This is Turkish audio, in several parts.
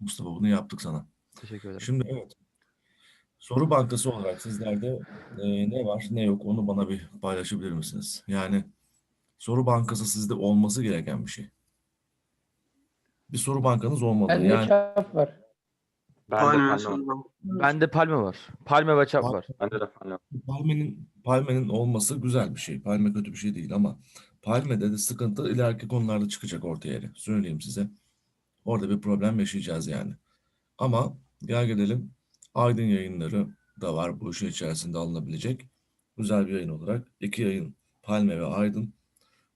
Mustafa bunu yaptık sana. Teşekkür ederim. Şimdi evet. Soru bankası olarak sizlerde e, ne var ne yok onu bana bir paylaşabilir misiniz? Yani soru bankası sizde olması gereken bir şey. Bir soru bankanız olmalı. Bende Yani çap var. Bende Palme palme var. sonra. Bende palme var. Palme ve çap Pal- var. Bende de palme var. Palme'nin Palme'nin olması güzel bir şey. Palme kötü bir şey değil ama Palme'de de sıkıntı ileriki konularda çıkacak ortaya. Söyleyeyim size. Orada bir problem yaşayacağız yani. Ama gel gelelim Aydın yayınları da var bu işin içerisinde alınabilecek. Güzel bir yayın olarak. iki yayın Palme ve Aydın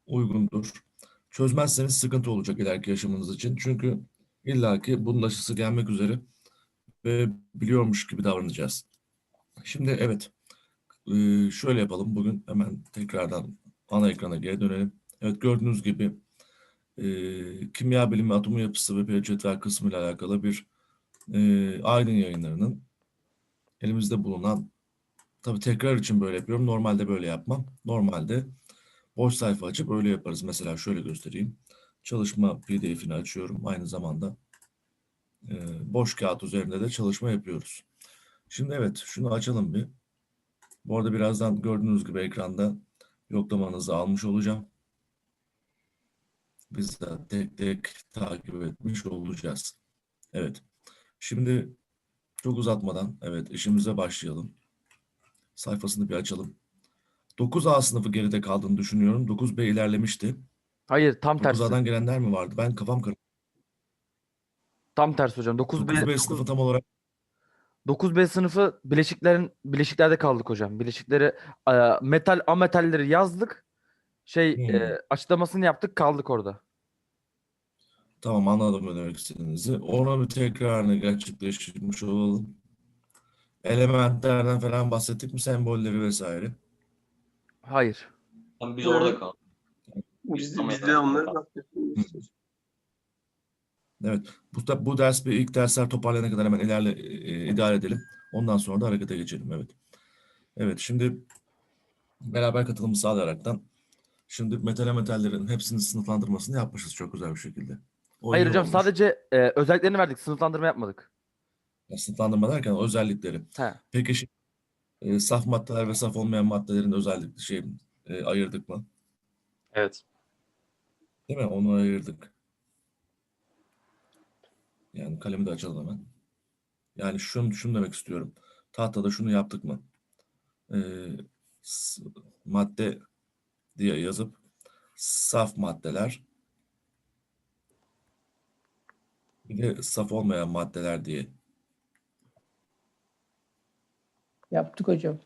uygundur. Çözmezseniz sıkıntı olacak ileriki yaşamınız için. Çünkü illaki bunun aşısı gelmek üzere ve biliyormuş gibi davranacağız. Şimdi evet şöyle yapalım. Bugün hemen tekrardan ana ekrana geri dönelim. Evet gördüğünüz gibi e, kimya bilimi, atomun yapısı ve periyot cetvel kısmı ile alakalı bir e, Aydın yayınlarının elimizde bulunan tabii tekrar için böyle yapıyorum. Normalde böyle yapmam. Normalde boş sayfa açıp öyle yaparız. Mesela şöyle göstereyim. Çalışma PDF'ini açıyorum. Aynı zamanda e, boş kağıt üzerinde de çalışma yapıyoruz. Şimdi evet şunu açalım bir. Bu arada birazdan gördüğünüz gibi ekranda yoklamanızı almış olacağım. Biz de tek tek takip etmiş olacağız. Evet. Şimdi çok uzatmadan evet işimize başlayalım. Sayfasını bir açalım. 9A sınıfı geride kaldığını düşünüyorum. 9B ilerlemişti. Hayır tam tersi. 9A'dan gelenler mi vardı? Ben kafam karıştı. Tam tersi hocam. 9B, 9B sınıfı tam olarak 9B sınıfı bileşiklerin bileşiklerde kaldık hocam. Bileşikleri e, metal ametalleri yazdık. Şey Hmm. e, açıklamasını yaptık kaldık orada. Tamam anladım ne demek istediğinizi. Ona bir tekrarını gerçekleştirmiş olalım. Elementlerden falan bahsettik mi? Sembolleri vesaire. Hayır. Tam biz orada kaldık. Biz, biz de onları bahsediyoruz. Evet. Bu, da- bu ders bir ilk dersler toparlayana kadar hemen ilerle e, idare edelim. Ondan sonra da harekete geçelim. Evet. Evet. Şimdi beraber katılımı sağlayaraktan şimdi metal metallerin hepsinin sınıflandırmasını yapmışız çok güzel bir şekilde. Hayır hocam olmuş. sadece e, özelliklerini verdik. Sınıflandırma yapmadık. Ya sınıflandırma derken özellikleri. He. Peki şimdi, e, saf maddeler ve saf olmayan maddelerin özellikli şey e, ayırdık mı? Evet. Değil mi? Onu ayırdık. Yani kalemi de açalım hemen. Yani şunu, şunu demek istiyorum. Tahtada şunu yaptık mı? S- madde diye yazıp saf maddeler bir de saf olmayan maddeler diye. Yaptık hocam.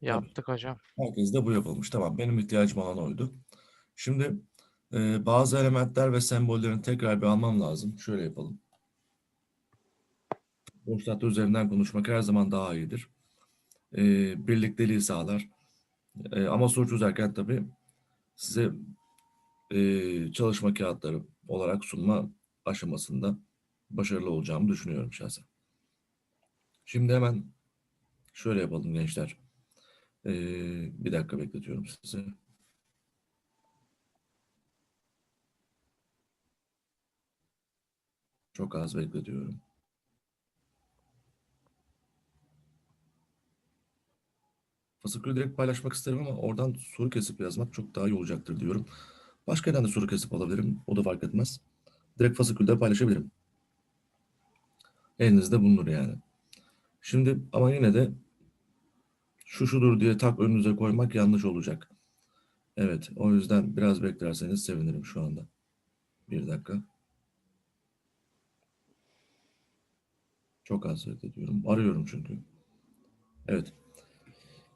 Yaptık hocam. Herkes de bu yapılmış. Tamam. Benim ihtiyacım olan oydu. Şimdi e, bazı elementler ve sembollerin tekrar bir almam lazım. Şöyle yapalım. Boş tahta üzerinden konuşmak her zaman daha iyidir. E, birlikteliği sağlar. E, ama soru çözerken tabii size e, çalışma kağıtları olarak sunma aşamasında başarılı olacağımı düşünüyorum şahsen. Şimdi hemen şöyle yapalım gençler. E, bir dakika bekletiyorum sizi. Çok az bekletiyorum. Fasikülü direkt paylaşmak isterim ama oradan soru kesip yazmak çok daha iyi olacaktır diyorum. Başka yerden de soru kesip alabilirim. O da fark etmez. Direkt fasikülde paylaşabilirim. Elinizde bulunur yani. Şimdi ama yine de şu şudur diye tak önünüze koymak yanlış olacak. Evet, o yüzden biraz beklerseniz sevinirim şu anda. Bir dakika. Çok az bekletiyorum. Arıyorum çünkü. Evet.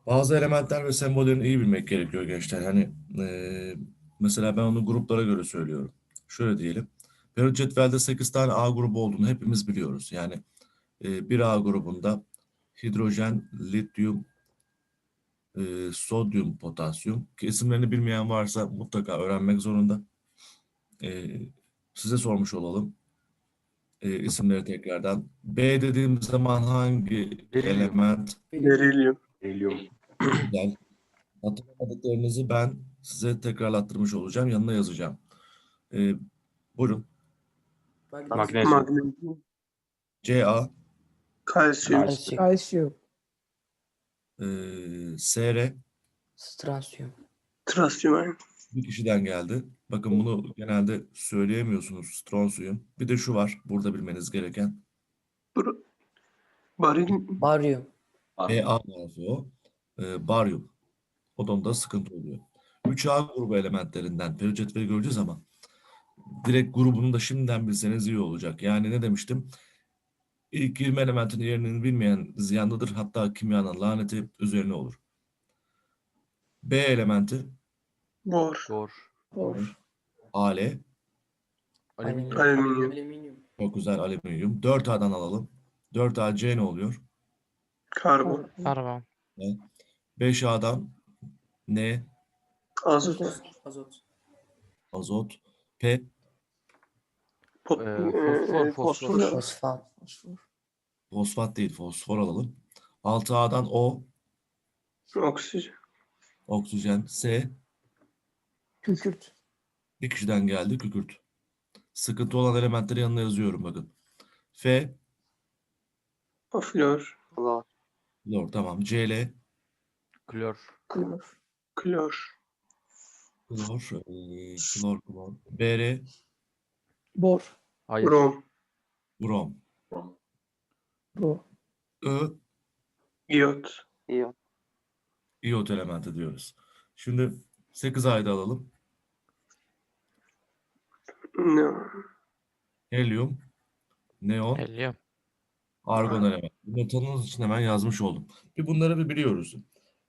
Bazı elementler ve sembollerini iyi bilmek gerekiyor gençler. Hani eee, mesela ben onu gruplara göre söylüyorum. Şöyle diyelim. Periyot cetvelde 8 tane A grubu olduğunu hepimiz biliyoruz. Yani eee, bir A grubunda hidrojen, lityum, eee, sodyum, potasyum isimlerini bilmeyen varsa mutlaka öğrenmek zorunda. Eee, size sormuş olalım. Eee, isimleri tekrardan. B dediğim zaman hangi element Berilyum. Helium. Güzel. Hatırlamadıklarınızı ben size tekrarlattırmış olacağım. Yanına yazacağım. Ee, buyurun. Magnezyum. Magnezyum. Ca, Kalsiyum. Kalsiyum. Kalsiyum. e, Sr, Stransiyum. Trasyum aynı. bir kişiden geldi. Bakın bunu genelde söyleyemiyorsunuz stronsiyum. Bir de şu var burada bilmeniz gereken. Bur Baril. Baryum. Ba harfi o. E, baryum. O da onda sıkıntı oluyor. 3A grubu elementlerinden periyodik cetveli göreceğiz ama direkt grubunu da şimdiden bilseniz iyi olacak. Yani ne demiştim? İlk 20 elementin yerini bilmeyen ziyanlıdır. Hatta kimyanın laneti üzerine olur. B elementi Bor. Bor. Bor. Al. Alüminyum. Alüminyum. Alüminyum. Çok güzel alüminyum. 4A'dan alalım. 4AC ne oluyor? Karbon. Karbon. 5A'dan ne? Azot. Azot. Azot. P. Pot, Ee, e, fosfor, fosfor. fosfor. Fosfat. Fosfat değil fosfor alalım. 6A'dan O. Oksijen. Oksijen. S. Kükürt. Bir kişiden geldi kükürt. Sıkıntı olan elementleri yanına yazıyorum bakın. F. Flor. Lor tamam. Cl. Klor. Klor. Klor. Klor. e, Klor. Klor. Br. Bor. Hayır. Brom. Brom. Bu. I. İyot. İyot elementi diyoruz. Şimdi 8 ayda alalım. Neon. Helyum. Neon. Helyum. Argon elementi. Bunu tanınız için hemen yazmış oldum. Bir bunları bir biliyoruz.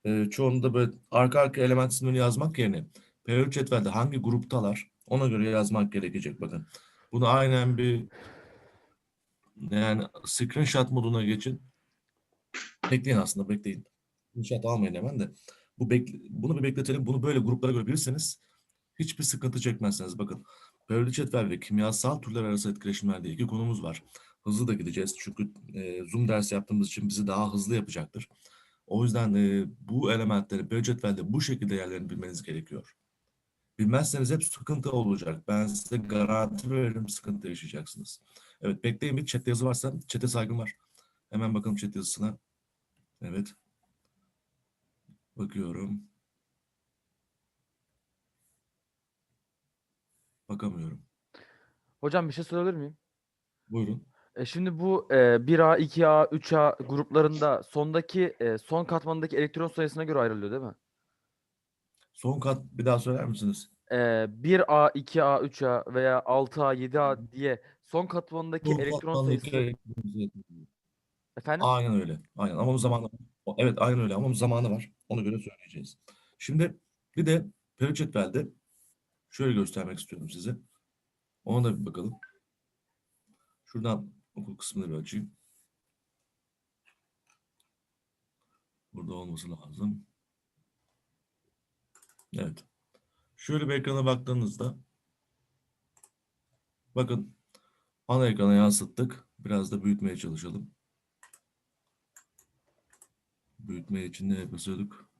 Ee, çoğunda böyle arka arka element isimlerini yazmak yerine periyodik cetvelde hangi gruptalar ona göre yazmak gerekecek bakın. Bunu aynen bir yani screenshot moduna geçin. Bekleyin aslında bekleyin. Screenshot almayın hemen de. Bu bekle, bunu bir bekletelim. Bunu böyle gruplara göre bilirseniz hiçbir sıkıntı çekmezsiniz. Bakın periyodik cetvel ve kimyasal türler arası etkileşimler diye iki konumuz var. Hızlı da gideceğiz çünkü e, Zoom dersi yaptığımız için bizi daha hızlı yapacaktır. O yüzden e, bu elementleri periyodik cetvelde bu şekilde yerlerini bilmeniz gerekiyor. Bilmezseniz hep sıkıntı olacak. Ben size garanti veririm sıkıntı yaşayacaksınız. Evet bekleyin bir chat yazı varsa chat'e saygım var. Hemen bakalım chat yazısına. Evet. Bakıyorum. Bakamıyorum. Hocam bir şey sorabilir miyim? Buyurun. E şimdi bu e, 1A, 2A, 3A gruplarında sondaki e, son katmandaki elektron sayısına göre ayrılıyor değil mi? Son kat bir daha söyler misiniz? E, 1A, 2A, 3A veya 6A, 7A diye son katmandaki Son elektron sayısı elektron- efendim? Aynen öyle. Aynen ama onun zamanı Evet aynen öyle ama onun zamanı var. Ona göre söyleyeceğiz. Şimdi bir de periyodik cetvelde şöyle göstermek istiyorum size. Ona da bir bakalım. Şuradan okul kısmını bir açayım. Burada olması lazım. Evet. Şöyle bir ekrana baktığınızda bakın ana ekrana yansıttık. Biraz da büyütmeye çalışalım. Büyütme için ne basıyorduk?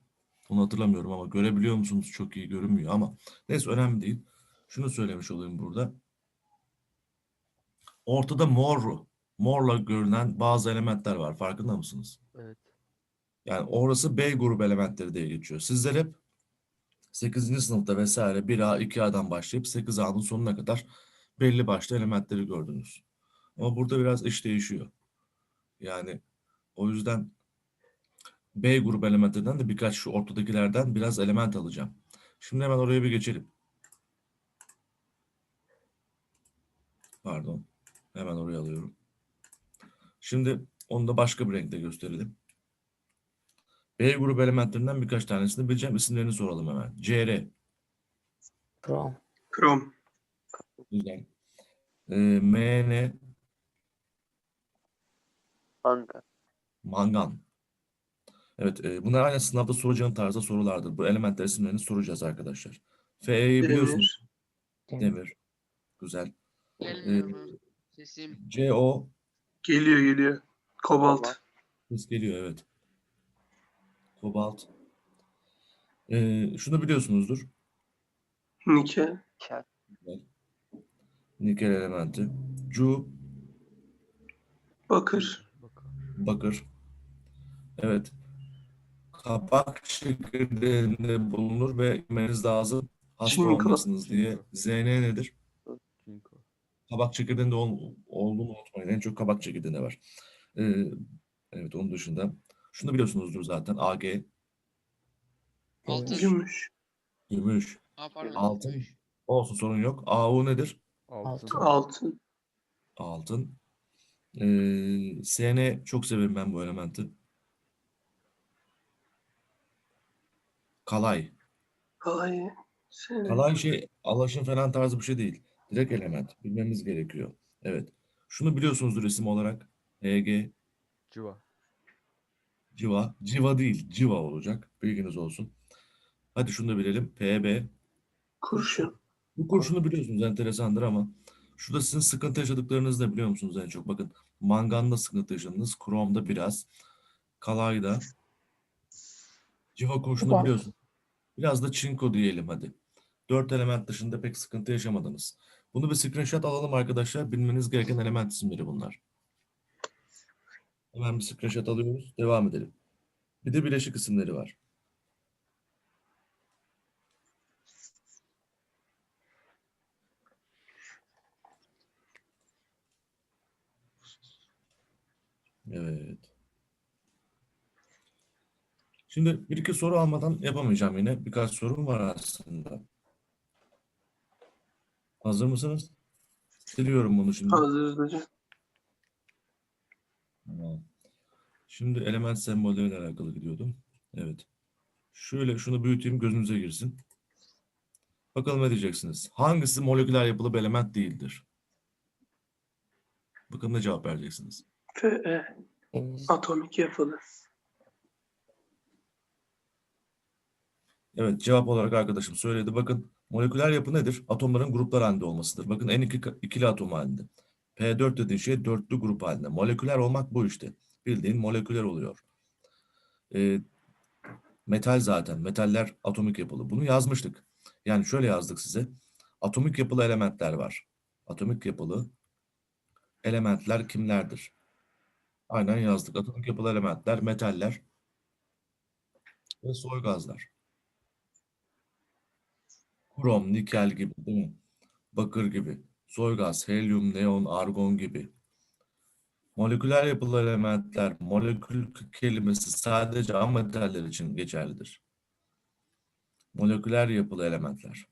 Onu hatırlamıyorum ama görebiliyor musunuz? Çok iyi görünmüyor ama neyse önemli değil. Şunu söylemiş olayım burada. Ortada mor, morla görünen bazı elementler var. Farkında mısınız? Evet. Yani orası B grubu elementleri diye geçiyor. Sizler hep 8. sınıfta vesaire 1A, 2A'dan başlayıp 8A'nın sonuna kadar belli başlı elementleri gördünüz. Ama burada biraz iş değişiyor. Yani o yüzden B grubu elementlerinden de birkaç şu ortadakilerden biraz element alacağım. Şimdi hemen oraya bir geçelim. Pardon. Hemen oraya alıyorum. Şimdi onu da başka bir renkte gösterelim. B grubu elementlerinden birkaç tanesini bileceğim. İsimlerini soralım hemen. CR. Krom. Krom. Güzel. Ee, MN. Mangan. Evet, e, bunlar aynı sınavda soracağın tarzda sorulardır. Bu elementler isimlerini soracağız arkadaşlar. FE'yi biliyorsunuz. Demir. Güzel. Ee? Sesim. CO. Geliyor geliyor. Kobalt. Ses geliyor evet. Kobalt. Ee, şunu biliyorsunuzdur. Nikel. Nikel elementi. Cu. Bakır. bakır. Evet. Kabak çekirdeğinde bulunur ve yemeniz lazım. Hasta Çinko. olmasınız diye. ZN nedir? Çinko. Kabak çekirdeğinde ol, olduğunu unutmayın. En çok kabak çekirdeğinde var. Ee, evet onun dışında. Şunu biliyorsunuzdur zaten. AG, Altın. Gümüş. gümüş, Aa, pardon. altın. Olsun sorun yok. AU nedir? Altın. Altın. Altın. Ee, SN çok severim ben bu elementi. Kalay. Kalay. Sene. Kalay şey alaşım falan tarzı bir şey değil. Direkt element. Bilmemiz gerekiyor. Evet. Şunu biliyorsunuzdur isim olarak. HG, Civa. Civa. Civa değil. Civa olacak. Bilginiz olsun. Hadi şunu da bilelim. PB. Kurşun. Bu kurşunu biliyorsunuz enteresandır ama şurada sizin sıkıntı yaşadıklarınızı da biliyor musunuz en çok? Bakın manganda sıkıntı yaşadınız. Kromda biraz. Kalayda. Civa kurşunu Kupon. biliyorsun. Biraz da çinko diyelim hadi. Dört element dışında pek sıkıntı yaşamadınız. Bunu bir screenshot alalım arkadaşlar. Bilmeniz gereken element isimleri bunlar. Hemen bir screenshot alıyoruz. Devam edelim. Bir de bileşik isimleri var. Evet. Şimdi bir iki soru almadan yapamayacağım yine. Birkaç sorum var aslında. Hazır mısınız? Siliyorum bunu şimdi. Hazırız hocam. Tamam. Şimdi element sembolleriyle alakalı gidiyordum. Evet. Şöyle şunu büyüteyim gözünüze girsin. Bakalım ne diyeceksiniz? Hangisi moleküler yapılı bir element değildir? Bakın ne cevap vereceksiniz. Fe. Atomik yapılı. Evet cevap olarak arkadaşım söyledi. Bakın moleküler yapı nedir? Atomların gruplar halinde olmasıdır. Bakın en iki, ikili atom halinde. P4 dediği şey dörtlü grup halinde. Moleküler olmak bu işte. Bildiğin moleküler oluyor. Ee, metal zaten. Metaller atomik yapılı. Bunu yazmıştık. Yani şöyle yazdık size. Atomik yapılı elementler var. Atomik yapılı elementler kimlerdir? Aynen yazdık. Atomik yapılı elementler, metaller ve soy gazlar. Krom, nikel gibi değil? Bakır gibi. Soy helyum, neon, argon gibi. Moleküler yapılı elementler, molekül kelimesi sadece ametaller için geçerlidir. Moleküler yapılı elementler.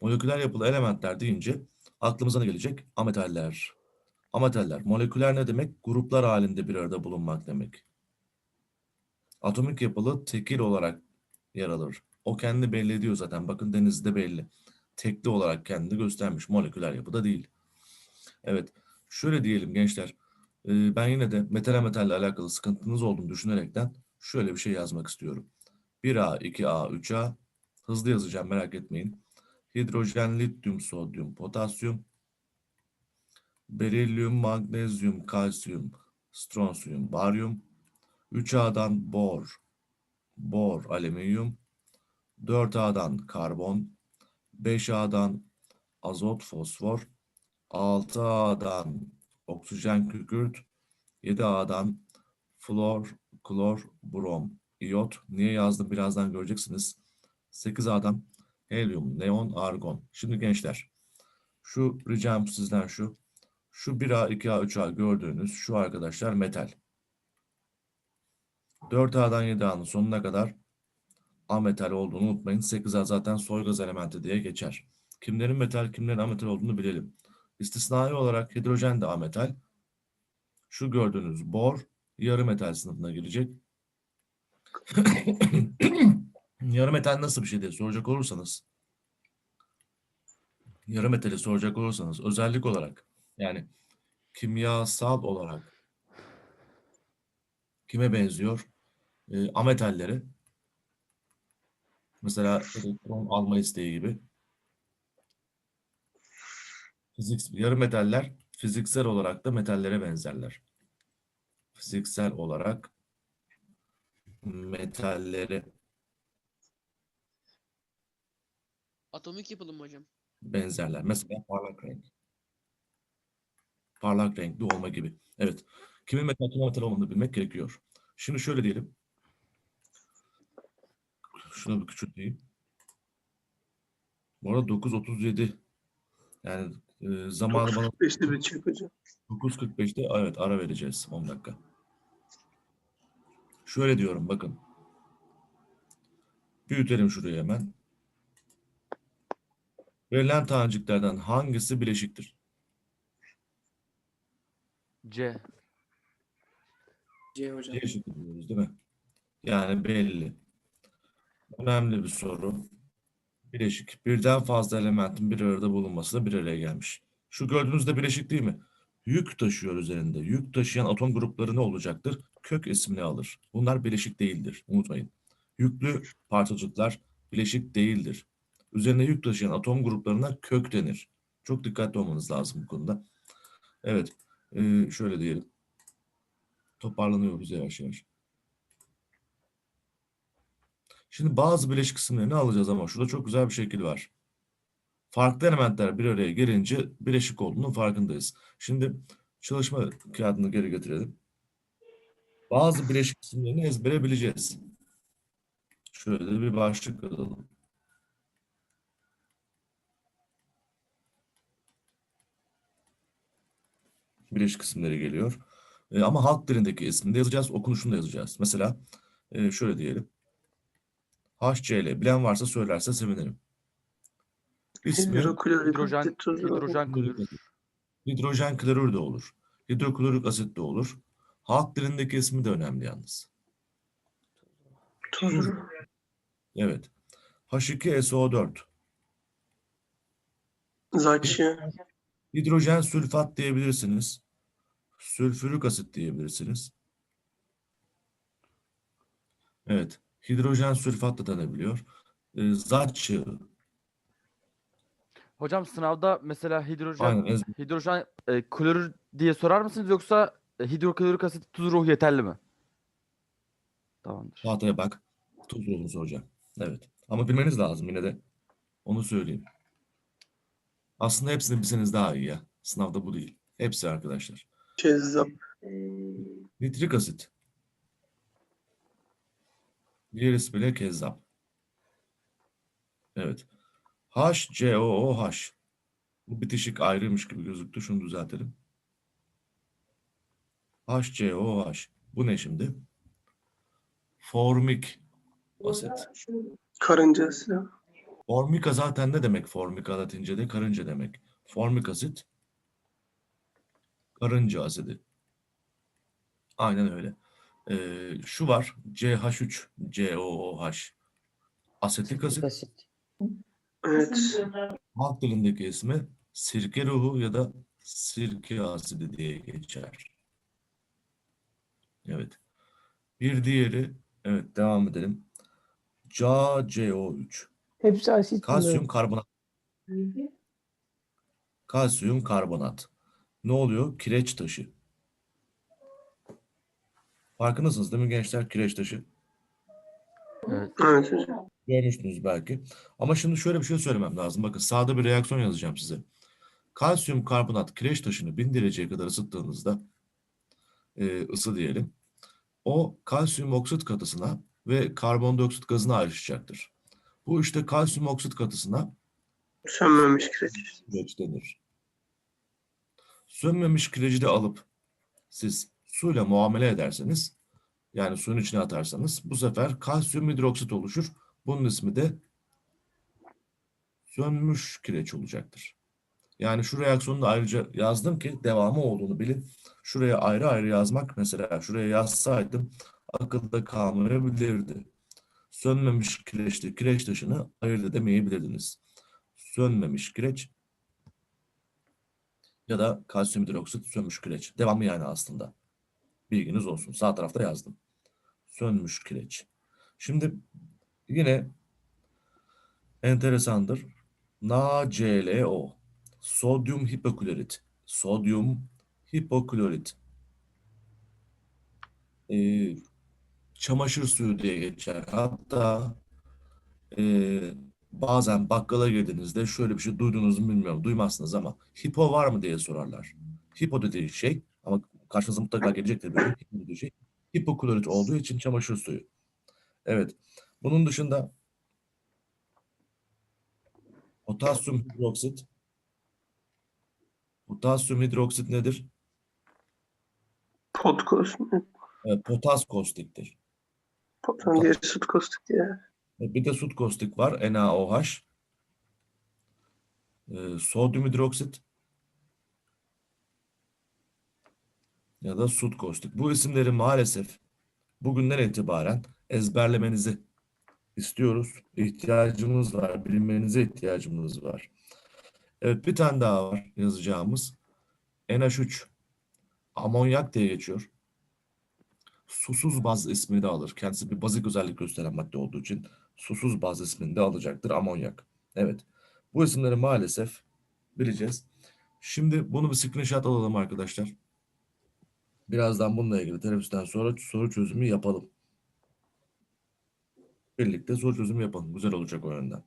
Moleküler yapılı elementler deyince aklımıza ne gelecek? Ametaller. Ametaller. Moleküler ne demek? Gruplar halinde bir arada bulunmak demek. Atomik yapılı tekil olarak yer alır. O kendi belli ediyor zaten. Bakın denizde belli. Tekli olarak kendini göstermiş. Moleküler yapıda değil. Evet. Şöyle diyelim gençler. Ee, Ben yine de metal metalle alakalı sıkıntınız olduğunu düşünerekten şöyle bir şey yazmak istiyorum. 1A, 2A, 3A. Hızlı yazacağım merak etmeyin. Hidrojen, lityum, sodyum, potasyum. Berilyum, magnezyum, kalsiyum, stronsiyum, baryum. 3A'dan bor, bor, alüminyum. 4A'dan karbon, 5A'dan azot, fosfor, 6A'dan oksijen, kükürt, 7A'dan flor, klor, brom, iyot. Niye yazdım birazdan göreceksiniz. 8A'dan helyum, neon, argon. Şimdi gençler, şu ricam sizden şu. Şu 1A, 2A, 3A gördüğünüz şu arkadaşlar metal. 4A'dan 7A'nın sonuna kadar ametal olduğunu unutmayın. 8A zaten soygaz elementi diye geçer. Kimlerin metal, kimlerin ametal olduğunu bilelim. İstisnai olarak hidrojen de ametal. Şu gördüğünüz bor yarı metal sınıfına girecek. yarı metal nasıl bir şey diye soracak olursanız yarı metali soracak olursanız özellik olarak yani kimyasal olarak kime benziyor? E, ametalleri mesela elektron alma isteği gibi fizik yarı metaller fiziksel olarak da metallere benzerler. Fiziksel olarak metallere Atomik yapılı mı hocam? benzerler. Mesela parlak renk. Parlak renkli olma gibi. Evet. Kimin metal kimin metal olmadığını bilmek gerekiyor. Şimdi şöyle diyelim. Şunu bir küçülteyim. Bu arada 9.37 yani e, zamanı bana 9.45'te bitecek hocam. 9.45'te evet ara vereceğiz 10 dakika. Şöyle diyorum bakın. Büyütelim şurayı hemen. Verilen taneciklerden hangisi bileşiktir? C. C hocam. C şıkkı diyoruz değil mi? Yani belli. Önemli bir soru. Bileşik. Birden fazla elementin bir arada bulunması da bir araya gelmiş. Şu gördüğünüz de bileşik değil mi? Yük taşıyor üzerinde. Yük taşıyan atom grupları ne olacaktır? Kök ismini alır. Bunlar bileşik değildir. Unutmayın. Yüklü parçacıklar bileşik değildir. Üzerine yük taşıyan atom gruplarına kök denir. Çok dikkatli olmanız lazım bu konuda. Evet. şöyle diyelim. Toparlanıyoruz yavaş yavaş. Şimdi bazı bileşik kısımlarını alacağız ama şurada çok güzel bir şekil var. Farklı elementler bir araya gelince bileşik olduğunun farkındayız. Şimdi çalışma kağıdını geri getirelim. Bazı bileşik kısımlarını ezbere. Şöyle bir başlık alalım. Bileşik kısımları geliyor. E, ama halk dilindeki ismini de yazacağız, okunuşunu da yazacağız. Mesela e, şöyle diyelim. HCl bilen varsa söylerse sevinirim. İsmi Hidrojen, hidrojen klorür. hidrojen klorür de olur. Hidroklorik asit de olur. Halk dilindeki ismi de önemli yalnız. Tuzu. Evet. H2SO4. Zaçya. Hidrojen sülfat diyebilirsiniz. Sülfürik asit diyebilirsiniz. Evet. Hidrojen sülfat da denebiliyor. E, zat çığı. Hocam sınavda mesela hidrojen Aynen. ez- hidrojen e, klorür diye sorar mısınız yoksa e, hidroklorik asit tuz ruhu yeterli mi? Tamamdır. Tahtaya bak. Tuz ruhunu soracağım. Evet. Ama bilmeniz lazım yine de. Onu söyleyeyim. Aslında hepsini bilseniz daha iyi ya. Sınavda bu değil. Hepsi arkadaşlar. Kezzap. Nitrik asit. Diğer ismiyle kezzap. Evet. HCOOH. Bu bitişik ayrıymış gibi gözüktü. Şunu düzeltelim. HCOOH. Bu ne şimdi? Formik asit. Karıncası. Formika zaten ne demek formika latince'de? Karınca demek. Formik asit karınca asidi. Aynen öyle. Ee, şu var CH3 COOH asetik asit. Asit. Evet. Halk dilindeki ismi sirke ruhu ya da sirke asidi diye geçer. Evet. Bir diğeri evet devam edelim. CaCO3 Hepsi asit. kalsiyum karbonat. Kalsiyum karbonat. Ne oluyor? Kireç taşı. Farkındasınız değil mi gençler kireç taşı? Evet. Görmüştünüz belki. Ama şimdi şöyle bir şey söylemem lazım. Bakın sağda bir reaksiyon yazacağım size. Kalsiyum karbonat kireç taşını 1000 dereceye kadar ısıttığınızda e, ısı diyelim. O kalsiyum oksit katısına ve karbondioksit gazına ayrışacaktır. Bu işte kalsiyum oksit katısına Sönmemiş kireç. kireç denir. Sönmemiş kireci de alıp siz suyla muamele ederseniz yani suyun içine atarsanız bu sefer kalsiyum hidroksit oluşur. Bunun ismi de sönmüş kireç olacaktır. Yani şu reaksiyonu da ayrıca yazdım ki devamı olduğunu bilin. Şuraya ayrı ayrı yazmak mesela şuraya yazsaydım akılda kalmayabilirdi. Sönmemiş kireçli kireç taşını ayırt edemeyebilirdiniz. Sönmemiş kireç ya da kalsiyum hidroksit sönmüş kireç. Devamı yani aslında. Bilginiz olsun. Sağ tarafta yazdım. Sönmüş kireç. Şimdi yine enteresandır. NaClO. Sodyum hipoklorit. Sodyum hipoklorit. Ee, çamaşır suyu diye geçer. Hatta ee, bazen bakkala girdiğinizde şöyle bir şey duydunuz mu bilmiyorum. Duymazsınız ama hipo var mı diye sorarlar. Hipo dediği şey ama karşınıza mutlaka gelecektir böyle şey. Hipoklorit olduğu için çamaşır suyu. Evet. Bunun dışında potasyum hidroksit Potasyum hidroksit nedir? Podkos. E, potas kostiktir. Potan süt kostik diye. E, Bir de sut kostik var. NaOH. E, sodyum hidroksit. Ya da sut kostik. Bu isimleri maalesef bugünden itibaren ezberlemenizi istiyoruz. İhtiyacımız var. Bilinmenize ihtiyacımız var. Evet bir tane daha var yazacağımız. NH3. Amonyak diye geçiyor. Susuz baz ismini de alır. Kendisi bir bazik özellik gösteren madde olduğu için susuz baz ismini de alacaktır amonyak. Evet. Bu isimleri maalesef bileceğiz. Şimdi bunu bir screenshot alalım arkadaşlar. Birazdan bununla ilgili teneffüsten sonra soru çözümü yapalım. Birlikte soru çözümü yapalım. Güzel olacak o yönden.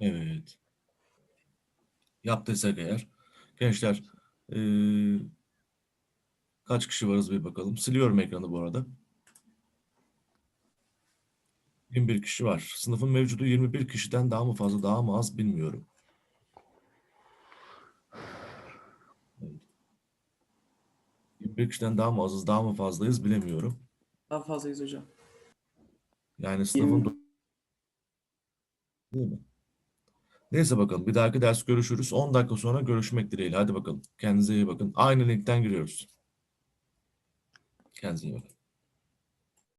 Evet. Yaptıysak eğer. Gençler eee, kaç kişi varız bir bakalım. Siliyorum ekranı bu arada. 21 kişi var. Sınıfın mevcudu 21 kişiden daha mı fazla daha mı az bilmiyorum. 21 kişiden daha mı azız daha mı fazlayız bilemiyorum. Daha fazlayız hocam. Yani sınıfın do- Değil mi? Neyse bakalım. Bir dahaki ders görüşürüz. 10 dakika sonra görüşmek dileğiyle. Hadi bakalım. Kendinize iyi bakın. Aynı linkten giriyoruz. Kendinize iyi bakın.